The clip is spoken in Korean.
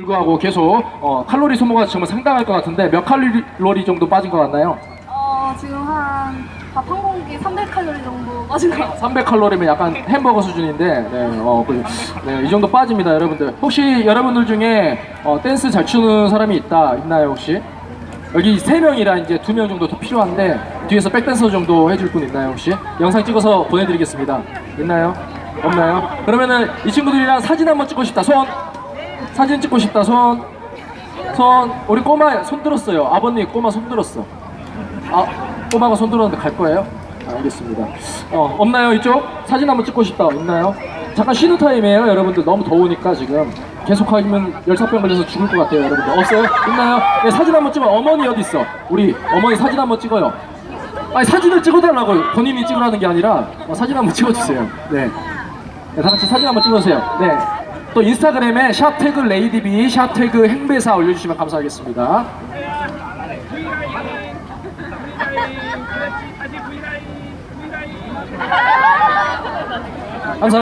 불구하고 계속 어, 칼로리 소모가 정말 상당할 것 같은데 몇 칼로리 정도 빠진 것 같나요? 어, 지금 한밥한 공기 300칼로리 정도 빠진 것 같아요. 300칼로리면 약간 햄버거 수준인데 네, 어, 그, 네, 이 정도 빠집니다 여러분들 혹시 여러분들 중에 어, 댄스 잘 추는 사람이 있다 있나요 혹시? 여기 세 명이라 이제 두 명 정도 더 필요한데 뒤에서 백댄서 정도 해줄 분 있나요 혹시? 영상 찍어서 보내드리겠습니다 있나요? 없나요? 그러면은 이 친구들이랑 사진 한번 찍고 싶다 손 사진 찍고 싶다 손 손 우리 꼬마 손 들었어요 아버님 꼬마 손 들었어 아, 꼬마가 손 들었는데 갈 거예요? 아, 알겠습니다. 어, 없나요, 이쪽? 사진 한번 찍고 싶다. 있나요? 잠깐 쉬는 타임이에요, 여러분들. 너무 더우니까 지금. 계속 하면 열사병 걸려서 죽을 것 같아요, 여러분들. 없어요? 있나요? 네, 사진 한번 찍어. 어머니 어디 있어? 우리 어머니 사진 한번 찍어요. 아니, 사진을 찍어달라고요. 본인이 찍으라는 게 아니라 어, 사진 한번 찍어주세요. 네. 네, 다 같이 사진 한번 찍어주세요. 네. 또 인스타그램에 샤태그 레이디비 샤태그 행배사 올려주시면 감사하겠습니다.